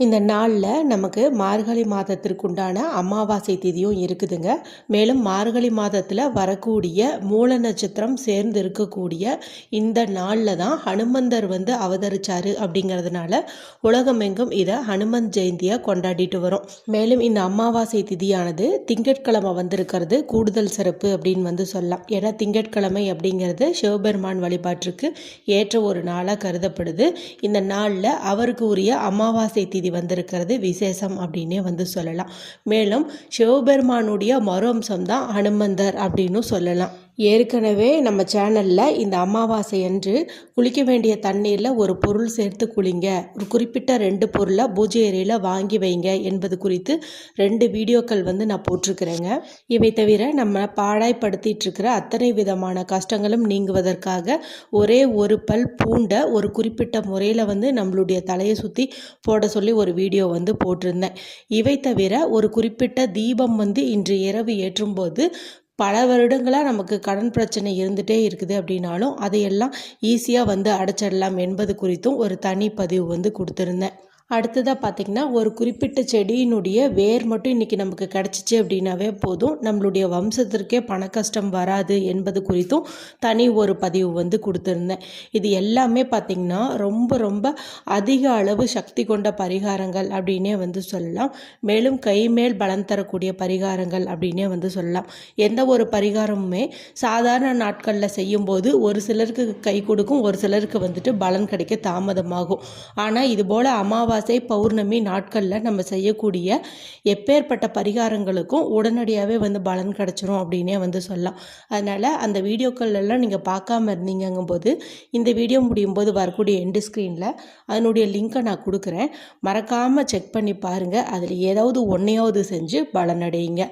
இந்த நாளில் நமக்கு மார்கழி மாதத்திற்குண்டான அமாவாசை திதியும் இருக்குதுங்க. மேலும் மார்கழி மாதத்தில் வரக்கூடிய மூல நட்சத்திரம் சேர்ந்து இருக்கக்கூடிய இந்த நாளில் தான் ஹனுமந்தர் வந்து அவதரிச்சாரு அப்படிங்கிறதுனால உலகமெங்கும் இதை ஹனுமன் ஜெயந்தியாக கொண்டாடிட்டு வரும். மேலும் இந்த அமாவாசை திதியானது திங்கட்கிழமை வந்திருக்கிறது. கூடுதல் சிறப்பு அப்படின்னு வந்து சொல்லலாம். ஏன்னா திங்கட்கிழமை அப்படிங்கிறது சிவபெருமான் வழிபாட்டிற்கு ஏற்ற ஒரு நாளாக கருதப்படுது. இந்த நாளில் அவருக்கு உரிய அமாவாசை திதி வந்திருக்கிறது விசேஷம் அப்படின்னே வந்து சொல்லலாம். மேலும் சிவபெருமானுடைய மறு அம்சம் தான் ஹனுமந்தர் அப்படின்னு சொல்லலாம். ஏற்கனவே நம்ம சேனலில் இந்த அமாவாசை அன்று குளிக்க வேண்டிய தண்ணீரில் ஒரு பொருள் சேர்த்து குளிங்க. ஒரு குறிப்பிட்ட ரெண்டு பொருளை பூஜை அறையில் வாங்கி வைங்க என்பது குறித்து ரெண்டு வீடியோக்கள் வந்து நான் போட்டிருக்கிறேங்க. இவை தவிர நம்ம பாடாய்ப்படுத்திகிட்ருக்கிற இருக்கிற அத்தனை விதமான கஷ்டங்களும் நீங்குவதற்காக ஒரே ஒரு பல் பூண்டை ஒரு குறிப்பிட்ட முறையில் வந்து நம்மளுடைய தலையை சுற்றி போட சொல்லி ஒரு வீடியோ வந்து போட்டிருந்தேன். இவை தவிர ஒரு குறிப்பிட்ட தீபம் வந்து இன்று இரவு ஏற்றும்போது பல வருடங்களாக நமக்கு கடன் பிரச்சனை இருந்துகிட்டே இருக்குது அப்படின்னாலும் அதையெல்லாம் ஈஸியாக வந்து அடைச்சிடலாம் என்பது குறித்தும் ஒரு தனி பதிவு வந்து கொடுத்துருந்தேன். அடுத்ததாக பார்த்திங்கன்னா ஒரு குறிப்பிட்ட செடியினுடைய வேர் மட்டும் இன்றைக்கி நமக்கு கிடச்சிச்சு அப்படின்னாவே போதும். நம்மளுடைய வம்சத்திற்கே பண கஷ்டம் வராது என்பது குறித்தும் தனி ஒரு பதிவு வந்து கொடுத்துருந்தேன். இது எல்லாமே பார்த்திங்கன்னா ரொம்ப ரொம்ப அதிக அளவு சக்தி கொண்ட பரிகாரங்கள் அப்படின்னே வந்து சொல்லலாம். மேலும் கை மேல் பலன் தரக்கூடிய பரிகாரங்கள் அப்படின்னே வந்து சொல்லலாம். எந்த ஒரு பரிகாரமுமே சாதாரண நாட்களில் செய்யும்போது ஒரு சிலருக்கு கை கொடுக்கும் ஒரு சிலருக்கு வந்துட்டு பலன் கிடைக்க தாமதமாகும். ஆனால் இது போல் அமாவாசை அமாவாசை பௌர்ணமி நாட்களில் நம்ம செய்யக்கூடிய எப்பேற்பட்ட பரிகாரங்களுக்கும் உடனடியாகவே வந்து பலன் கிடச்சிரும் அப்படின்னே வந்து சொல்லலாம். அதனால் அந்த வீடியோக்கள்லாம் நீங்கள் பார்க்காம இருந்தீங்கங்கும்போது இந்த வீடியோ முடியும் போது வரக்கூடிய எண்டு ஸ்க்ரீனில் அதனுடைய லிங்க்கை நான் கொடுக்குறேன். மறக்காமல் செக் பண்ணி பாருங்கள் அதில் ஏதாவது ஒன்றையாவது செஞ்சு பலனடையுங்க.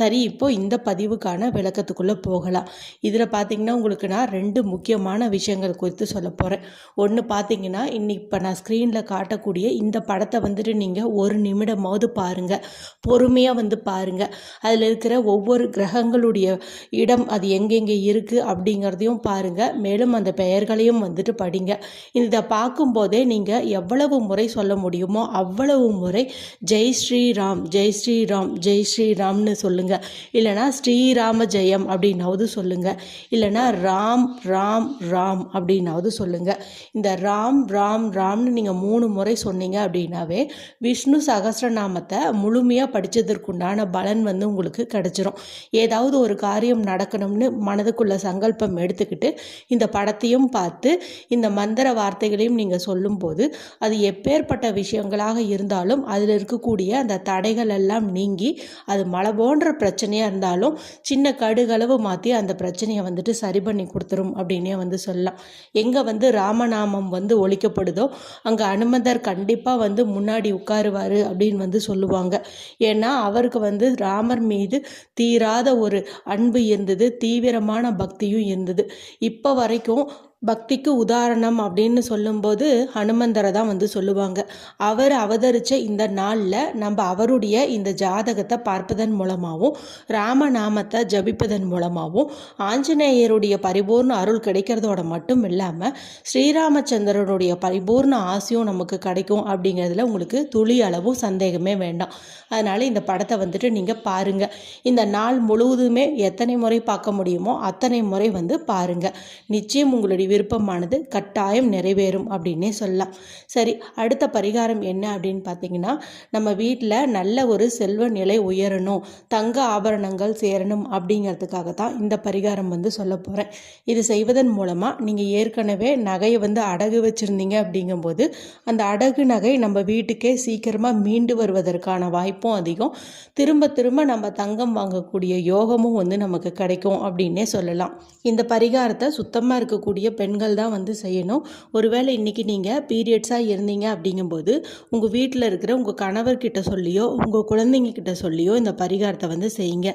சரி இப்போ இந்த பதிவுக்கான விளக்கத்துக்குள்ளே போகலாம். இதில் பார்த்தீங்கன்னா உங்களுக்கு நான் ரெண்டு முக்கியமான விஷயங்கள் குறித்து சொல்ல போகிறேன் ஒன்று பார்த்தீங்கன்னா இன்னைக்கு இப்போ நான் ஸ்க்ரீனில் காட்டக்கூடிய இந்த இந்த படத்தை வந்துட்டு நீங்கள் ஒரு நிமிடமாவது பாருங்கள் பொறுமையாக வந்து பாருங்கள் அதில் இருக்கிற ஒவ்வொரு கிரகங்களுடைய இடம் அது எங்கெங்கே இருக்குது அப்படிங்கிறதையும் பாருங்கள் மேலும் அந்த பெயர்களையும் வந்துட்டு படிங்க. இதை பார்க்கும்போதே நீங்கள் எவ்வளவு முறை சொல்ல முடியுமோ அவ்வளவு முறை ஜெய் ஸ்ரீராம் ஜெய் ஸ்ரீராம் ஜெய் ஸ்ரீராம்னு சொல்லுங்கள் இல்லைனா ஸ்ரீராம ஜெயம் அப்படின்னாவது சொல்லுங்கள் இல்லைனா ராம் ராம் ராம் அப்படின்னாவது சொல்லுங்கள் இந்த ராம் ராம் ராம்னு நீங்கள் மூணு முறை சொன்னீங்க அப்படின்னாவே விஷ்ணு சகசிரநாமத்தை முழுமையாக படித்ததற்குண்டான பலன் வந்து உங்களுக்கு கிடச்சிரும். ஏதாவது ஒரு காரியம் நடக்கணும்னு மனதுக்குள்ள சங்கல்பம் எடுத்துக்கிட்டு இந்த படத்தையும் பார்த்து இந்த மந்திர வார்த்தைகளையும் நீங்கள் சொல்லும்போது அது எப்பேற்பட்ட விஷயங்களாக இருந்தாலும் அதில் இருக்கக்கூடிய அந்த தடைகள் எல்லாம் நீங்கி அது மழை போன்ற பிரச்சனையாக இருந்தாலும் சின்ன கடுகளவு மாற்றி அந்த பிரச்சனையை வந்துட்டு சரி பண்ணி கொடுத்துரும் அப்படின்னே வந்து சொல்லலாம். எங்கே வந்து ராமநாமம் வந்து ஒழிக்கப்படுதோ அங்கே அனுமந்தர் கண்டிப்பாக வந்து முன்னாடி உட்காருவார் அப்படின்னு வந்து சொல்லுவாங்க. ஏன்னா அவருக்கு வந்து ராமர் மீது தீராத ஒரு அன்பு இருந்தது தீவிரமான பக்தியும் இருந்தது. இப்போ வரைக்கும் பக்திக்கு உதாரணம் அப்படின்னு சொல்லும்போது ஹனுமந்தரை தான் வந்து சொல்லுவாங்க. அவர் அவதரித்த இந்த நாளில் நம்ம அவருடைய இந்த ஜாதகத்தை பார்ப்பதன் மூலமாகவும் ராமநாமத்தை ஜபிப்பதன் மூலமாகவும் ஆஞ்சநேயருடைய பரிபூர்ண அருள் கிடைக்கிறதோட மட்டும் இல்லாமல் ஸ்ரீராமச்சந்திரனுடைய பரிபூர்ண ஆசையும் நமக்கு கிடைக்கும் அப்படிங்கிறதுல உங்களுக்கு துளி அளவும் சந்தேகமே வேண்டாம். அதனால் இந்த படத்தை வந்துட்டு நீங்கள் பாருங்கள் இந்த நாள் முழுவதுமே எத்தனை முறை பார்க்க முடியுமோ அத்தனை முறை வந்து பாருங்கள் நிச்சயம் உங்களுடைய விருப்பமானது கட்டாயம் நிறைவேறும் அப்படின்னே சொல்லலாம். சரி அடுத்த பரிகாரம் என்ன அப்படின்னு பார்த்தீங்கன்னா நம்ம வீட்டில் நல்ல ஒரு செல்வ நிலை உயரணும் தங்க ஆபரணங்கள் சேரணும் அப்படிங்கிறதுக்காக தான் இந்த பரிகாரம் வந்து சொல்ல போகிறேன் இது செய்வதன் மூலமாக நீங்கள் ஏற்கனவே நகையை வந்து அடகு வச்சுருந்தீங்க அப்படிங்கும்போது அந்த அடகு நகை நம்ம வீட்டுக்கே சீக்கிரமாக மீண்டு வருவதற்கான வாய்ப்பும் அதிகம். திரும்ப திரும்ப நம்ம தங்கம் வாங்கக்கூடிய யோகமும் வந்து நமக்கு கிடைக்கும் அப்படின்னே சொல்லலாம். இந்த பரிகாரத்தை சுத்தமாக இருக்கக்கூடிய பெண்கள் தான் வந்து செய்யணும். ஒருவேளை இன்றைக்கி நீங்கள் பீரியட்ஸாக இருந்தீங்க அப்படிங்கும்போது உங்கள் வீட்டில் இருக்கிற உங்கள் கணவர்கிட்ட சொல்லியோ உங்கள் குழந்தைங்க கிட்ட சொல்லியோ இந்த பரிகாரத்தை வந்து செய்யுங்க.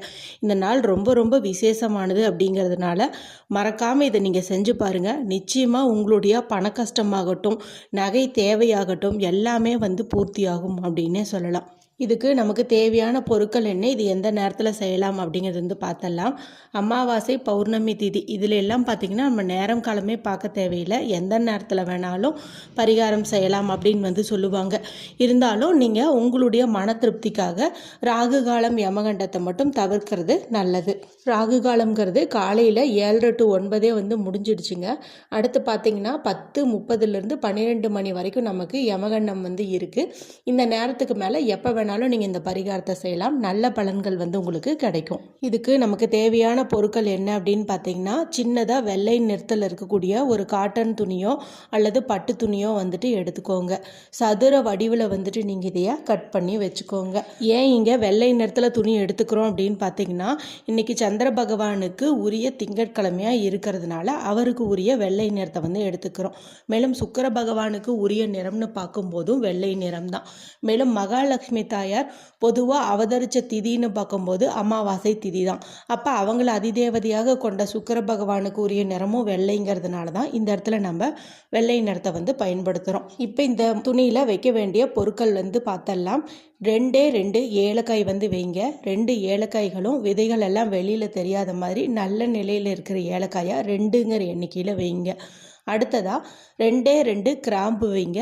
இந்த நாள் ரொம்ப ரொம்ப விசேஷமானது அப்படிங்கிறதுனால மறக்காமல் இதை நீங்கள் செஞ்சு பாருங்கள் நிச்சயமாக உங்களுடைய பண கஷ்டமாகட்டும் நகை தேவையாகட்டும் எல்லாமே வந்து பூர்த்தியாகும் அப்படின்னே சொல்லலாம். இதுக்கு நமக்கு தேவையான பொருட்கள் என்ன இது எந்த நேரத்தில் செய்யலாம் அப்படிங்கிறது வந்து பார்த்தலாம் அமாவாசை பௌர்ணமி திதி இதில் எல்லாம் பார்த்திங்கன்னா நம்ம நேரம் காலமே பார்க்க தேவையில்லை. எந்த நேரத்தில் வேணாலும் பரிகாரம் செய்யலாம் அப்படின்னு வந்து சொல்லுவாங்க. இருந்தாலும் நீங்கள் உங்களுடைய மன திருப்திக்காக ராகு காலம் யமகண்டத்தை மட்டும் தவிர்க்கிறது நல்லது. ராகு காலம்ங்கிறது காலையில் ஏழரை டு ஒன்பதே வந்து முடிஞ்சிடுச்சுங்க. அடுத்து பார்த்தீங்கன்னா பத்து முப்பதுலேருந்து பன்னிரெண்டு மணி வரைக்கும் நமக்கு யமகண்டம் வந்து இருக்குது இந்த நேரத்துக்கு மேலே எப்போ வேணாலும் நீங்கள் இந்த பரிகாரத்தை செய்யலாம். நல்ல பலன்கள் வந்து உங்களுக்கு கிடைக்கும். இதுக்கு நமக்கு தேவையான பொருட்கள் என்ன அப்படின்னு பார்த்தீங்கன்னா சின்னதாக வெள்ளை நிறத்தில் இருக்கக்கூடிய ஒரு காட்டன் துணியோ அல்லது பட்டு துணியோ வந்துட்டு எடுத்துக்கோங்க. சதுர வடிவில் வந்துட்டு நீங்கள் இதையே கட் பண்ணி வச்சுக்கோங்க. ஏன் இங்கே வெள்ளை நிறத்தில் துணி எடுத்துக்கிறோம் அப்படின்னு பார்த்தீங்கன்னா இன்றைக்கி சந்திர பகவானுக்கு உரிய திங்கட்கிழமையாக இருக்கிறதுனால அவருக்கு உரிய வெள்ளை நிறத்தை வந்து எடுத்துக்கிறோம். மேலும் சுக்கர பகவானுக்கு உரிய நிறம்னு பார்க்கும்போதும் வெள்ளை நிறம் தான் மேலும் மகாலட்சுமி தாயார் பொதுவாக அவதரித்த திதின்னு பார்க்கும்போது அமாவாசை திதி தான் அப்போ அவங்கள அதிதேவதையாக கொண்ட சுக்கர பகவானுக்கு உரிய நிறமும் வெள்ளைங்கிறதுனால தான் இந்த இடத்துல நம்ம வெள்ளை நிறத்தை வந்து பயன்படுத்துகிறோம் இப்போ இந்த துணியில் வைக்க வேண்டிய பொருட்கள் வந்து பார்த்தலாம் ரெண்டே ரெண்டு ஏலக்காய் வந்து வைங்க. ரெண்டு ஏலக்காய்களும் விதைகள் எல்லாம் வெளியில் தெரியாத மாதிரி நல்ல நிலையில் இருக்கிற ஏலக்காயாக ரெண்டுங்கிற எண்ணிக்கையில் வைங்க. அடுத்ததாக ரெண்டே ரெண்டு கிராம்பு வைங்க.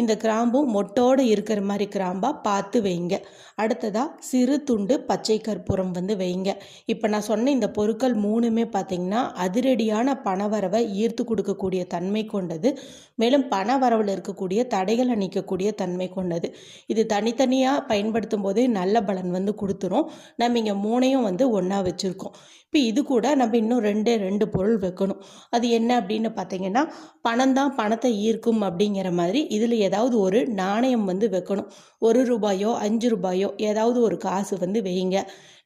இந்த கிராம்பும் மொட்டோடு இருக்கிற மாதிரி கிராம்பாக பார்த்து வைங்க. அடுத்ததாக சிறு துண்டு பச்சை கற்பூரம் வந்து வைங்க. இப்போ நான் சொன்ன இந்த பொருட்கள் மூணுமே பார்த்திங்கன்னா அதிரடியான பணவரவை ஈர்த்து கொடுக்கக்கூடிய தன்மை கொண்டது. மேலும் பணவரவில் இருக்கக்கூடிய தடைகளை நீக்கக்கூடிய தன்மை கொண்டது. இது தனித்தனியாக பயன்படுத்தும் போதே நல்ல பலன் வந்து கொடுத்துரும். நம்ம இங்கே மூணையும் வந்து ஒன்றா வச்சுருக்கோம். இப்போ இது கூட நம்ம இன்னும் ரெண்டே ரெண்டு பொருள் வைக்கணும். அது என்ன அப்படின்னு பார்த்தீங்கன்னா பணம் தான் பணத்தை ஈர்க்கும் அப்படிங்கிற மாதிரி இதில் ஏதாவது ஒரு நாணயம் வந்து வைக்கணும். ஒரு ரூபாயோ அஞ்சு ரூபாயோ ஏதாவது ஒரு காசு வந்து வைங்க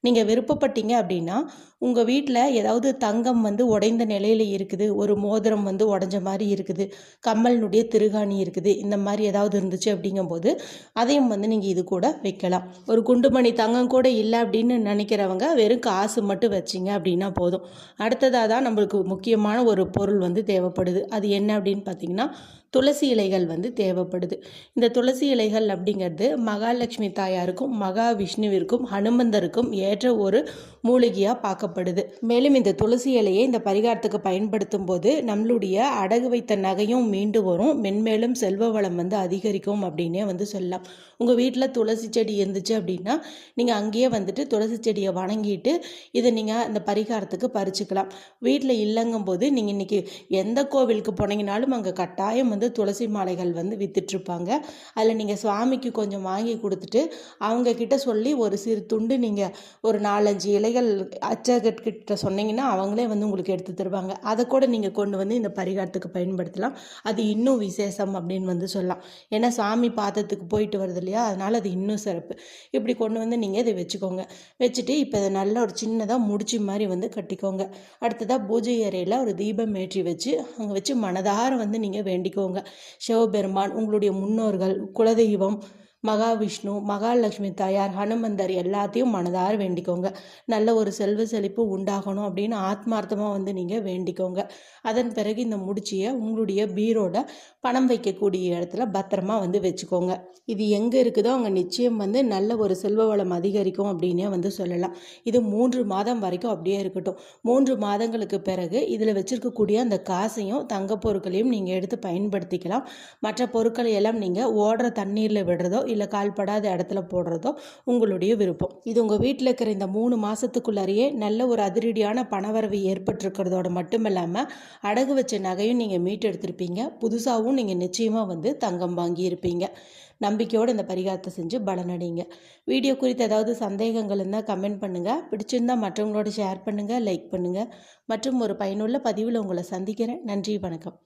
நீங்கள் விருப்பப்பட்டீங்க அப்படின்னா உங்கள் வீட்டில் ஏதாவது தங்கம் வந்து உடைந்த நிலையில் இருக்குது ஒரு மோதிரம் வந்து உடஞ்ச மாதிரி இருக்குது கம்மலினுடைய திருகாணி இருக்குது இந்த மாதிரி ஏதாவது இருந்துச்சு அப்படிங்கும்போது அதையும் வந்து நீங்கள் இது கூட வைக்கலாம். ஒரு குண்டுமணி தங்கம் கூட இல்லை அப்படின்னு நினைக்கிறவங்க வெறும் காசு மட்டும் வச்சிங்க அப்படின்னா போதும். அடுத்ததாக தான் நம்மளுக்கு முக்கியமான ஒரு பொருள் வந்து தேவைப்படுது. அது என்ன அப்படின்னு பார்த்தீங்கன்னா துளசி இலைகள் வந்து தேவைப்படுது. இந்த துளசி இலைகள் அப்படிங்கிறது மகாலட்சுமி தாயாருக்கும் மகாவிஷ்ணுவிற்கும் ஹனுமந்தருக்கும் ஏ ஏற்ற ஒரு மூலிகையாக பார்க்கப்படுது. மேலும் இந்த துளசி இலையை இந்த பரிகாரத்துக்கு பயன்படுத்தும் போது நம்மளுடைய அடகு வைத்த நகையும் மீண்டு வரும். மென்மேலும் செல்வ வளம் வந்து அதிகரிக்கும் அப்படின்னே வந்து சொல்லலாம். உங்கள் வீட்டில் துளசி செடி இருந்துச்சு அப்படின்னா நீங்கள் அங்கேயே வந்துட்டு துளசி செடியை வணங்கிட்டு இதை நீங்கள் அந்த பரிகாரத்துக்கு பறிச்சுக்கலாம். வீட்டில் இல்லைங்கும் போது நீங்கள் இன்றைக்கி எந்த கோவிலுக்கு போனீங்கனாலும் அங்கே கட்டாயம் வந்து துளசி மாலைகள் வந்து விற்றுட்ருப்பாங்க அதில் நீங்கள் சுவாமிக்கு கொஞ்சம் வாங்கி கொடுத்துட்டு அவங்கக்கிட்ட சொல்லி ஒரு சிறு துண்டு நீங்கள் ஒரு நாலஞ்சு இலை இலைகள் அச்சகர்கிட்ட சொன்னீங்கன்னா அவங்களே வந்து உங்களுக்கு எடுத்து தருவாங்க. அதை கூட நீங்கள் கொண்டு வந்து இந்த பரிகாரத்துக்கு பயன்படுத்தலாம். அது இன்னும் விசேஷம் அப்படின்னு வந்து சொல்லலாம். ஏன்னா சாமி பாத்திரத்துக்கு போயிட்டு வருது இல்லையா? அதனால் அது இன்னும் சிறப்பு. இப்படி கொண்டு வந்து நீங்கள் இதை வச்சுக்கோங்க. வச்சுட்டு இப்போ இதை நல்ல ஒரு சின்னதாக முடிச்சு மாதிரி வந்து கட்டிக்கோங்க. அடுத்ததாக பூஜை அறையில் ஒரு தீபம் ஏற்றி வச்சு அங்கே வச்சு மனதார வந்து நீங்கள் வேண்டிக்கோங்க. சிவபெருமான் உங்களுடைய முன்னோர்கள் குலதெய்வம் மகாவிஷ்ணு மகாலட்சுமி தாயார் ஹனுமந்தர் எல்லாத்தையும் மனதார வேண்டிக்கோங்க. நல்ல ஒரு செல்வ செழிப்பு உண்டாகணும் அப்படின்னு ஆத்மார்த்தமாக வந்து நீங்கள் வேண்டிக்கோங்க. அதன் பிறகு இந்த முடிச்சியை உங்களுடைய பீரோட பணம் வைக்கக்கூடிய இடத்துல பத்திரமா வந்து வச்சுக்கோங்க. இது எங்கே இருக்குதோ அங்கே நிச்சயம் வந்து நல்ல ஒரு செல்வ வளம் அதிகரிக்கும் அப்படின்னே வந்து சொல்லலாம். இது மூன்று மாதம் வரைக்கும் அப்படியே இருக்கட்டும். மூன்று மாதங்களுக்கு பிறகு இதில் வச்சுருக்கக்கூடிய அந்த காசையும் தங்க பொருட்களையும் நீங்கள் எடுத்து பயன்படுத்திக்கலாம். மற்ற பொருட்களை எல்லாம் நீங்கள் ஓடுற தண்ணீரில் விடுறதோ இல்லை கால்படாத இடத்துல போடுறதோ உங்களுடைய விருப்பம். இது உங்கள் வீட்டில் இருக்கிற இந்த மூணு மாதத்துக்குள்ளாரையே நல்ல ஒரு அதிரடியான பணவரவு ஏற்பட்டிருக்கிறதோட மட்டும் இல்லாமல் அடகு வச்ச நகையும் நீங்கள் மீட்டெடுத்திருப்பீங்க. புதுசாகவும் நீங்கள் நிச்சயமாக வந்து தங்கம் வாங்கியிருப்பீங்க. நம்பிக்கையோடு இந்த பரிகாரத்தை செஞ்சு பலனடைங்க வீடியோ குறித்து ஏதாவது சந்தேகங்கள் இருந்தால் கமெண்ட் பண்ணுங்கள் பிடிச்சிருந்தால் மற்றவங்களோட ஷேர் பண்ணுங்கள் லைக் பண்ணுங்கள் மற்றும் ஒரு பயனுள்ள பதிவில் உங்களை சந்திக்கிறேன். நன்றி வணக்கம்.